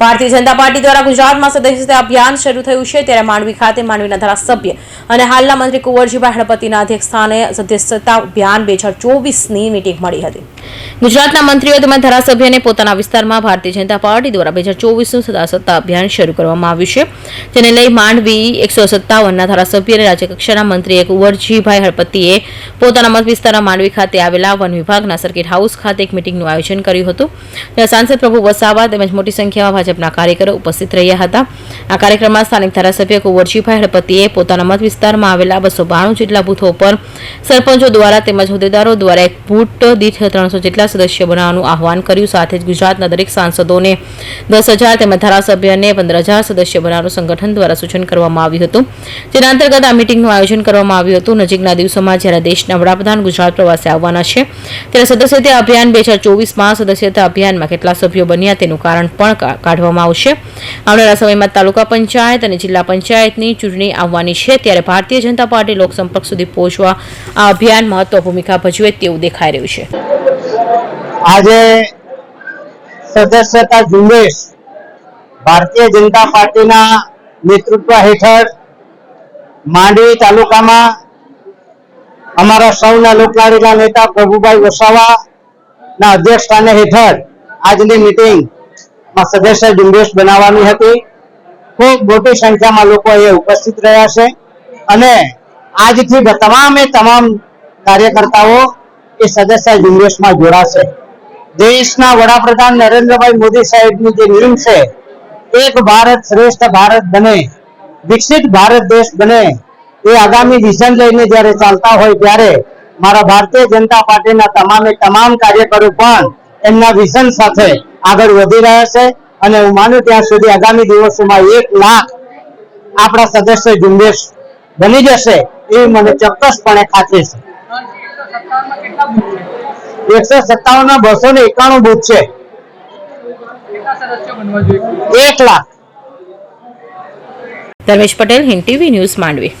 Bharatiya Janata party દ્વારા ગુજરાતમાં સદસ્યતા અભિયાન શરૂ થયું છે ત્યારે માંડવી ખાતે માંડવીના ધારાસભ્ય અને હાલના મંત્રી કુંવરજીભાઈ હળપતિના અધ્યક્ષસ્થાને સદસ્યતા અભિયાન બે હજાર ચોવીસની મીટિંગ મળી હતી. ગુજરાતના મંત્રીઓ તેમજ ધારાસભ્યને પોતાના વિસ્તારમાં ભારતીય જનતા પાર્ટી દ્વારા બે હજાર ચોવીસનું સદસ્યતા અભિયાન શરૂ કરવામાં આવ્યું છે. જેને લઈ માંડવી એકસો સત્તાવનના ધારાસભ્ય અને રાજ્યકક્ષાના મંત્રી કુંવરજીભાઈ હળપતિએ પોતાના મત વિસ્તારના માંડવી ખાતે આવેલા વન વિભાગના સર્કિટ હાઉસ ખાતે એક મિટિંગનું આયોજન કર્યું હતું. ત્યાં સાંસદ પ્રભુ વસાવા તેમજ મોટી સંખ્યામાં ભાજપના કાર્યકરો ઉપસ્થિત રહ્યા હતા. આ કાર્યક્રમમાં સ્થાનિક ધારાસભ્ય કુંવરજીભાઈ હળપતિએ પોતાના મત વિસ્તારમાં આવેલા બસો બાણું જેટલા બૂથો પર સરપંચો દ્વારા તેમજ હોદ્દેદારો દ્વારા એક બૂટ દીઠ ત્રણસો જેટલા સદસ્ય બનાવવાનું આહવાન કર્યું. સાથે જ ગુજરાતના દરેક સાંસદોને દસ હજાર તેમજ ધારાસભ્યને પંદર હજાર સદસ્ય બનાવવાનું સંગઠન દ્વારા સૂચન કરવામાં આવ્યું હતું. જેના અંતર્ગત આ મિટિંગનું આયોજન કરવામાં આવ્યું હતું. નજીકના દિવસોમાં જ્યારે દેશના વડાપ્રધાન ગુજરાત પ્રવાસે આવવાના છે, ત્યારે સદસ્યતા અભિયાન બે હજાર ચોવીસમાં સદસ્યતા અભિયાનમાં કેટલા સભ્યો બન્યા તેનું કારણ પણ કાઢવામાં આવશે. આવનારા સમયમાં તાલુકા પંચાયત અને જિલ્લા પંચાયતની ચૂંટણી આવવાની છે. ત્યારે ભારતીય જનતા પાર્ટી લોકસંપર્ક સુધી પહોંચવા આ અભિયાન મહત્વ ભૂમિકા ભજવે તેવું દેખાઈ રહ્યું છે. આજે સદસ્યતા ઝુંબેશ ભારતીય જનતા પાર્ટીના નેતૃત્વ હેઠળ માંડવી તાલુકામાં અમારા સૌના લોકલાડીના નેતા પ્રભુભાઈ વસાવાના અધ્યક્ષ સ્થાને હેઠળ આજની મિટિંગમાં સદસ્ય ઝુંબેશ બનાવવાની હતી. ખૂબ મોટી સંખ્યામાં લોકો અહીંયા ઉપસ્થિત રહ્યા છે અને આજથી તમામે તમામ કાર્યકર્તાઓ એ સદસ્ય ઝુંબેશમાં જોડાશે. દેશના વડાપ્રધાન નરેન્દ્રભાઈ મોદી સાહેબની જે નીમ છે, એક ભારત શ્રેષ્ઠ ભારત બને, વિકસિત ભારત દેશ બને, એ આગામી વિઝન લઈને જ્યારે ચાલતા હોય ત્યારે મારા ભારતીય જનતા પાર્ટીના તમામે તમામ કાર્યકરો પણ એમના વિઝન સાથે આગળ વધી રહ્યા છે અને હું માનું ત્યાં સુધી આગામી દિવસોમાં એક લાખ આપણા સદસ્ય ઝુંબેશ બની જશે એવી મને ચોક્કસપણે ખાતરી છે. એકસો સત્તાવન ના બસો ને એકાણું બુથ છે. એક lakh. Dharmesh Patel Hind TV news Mandvi.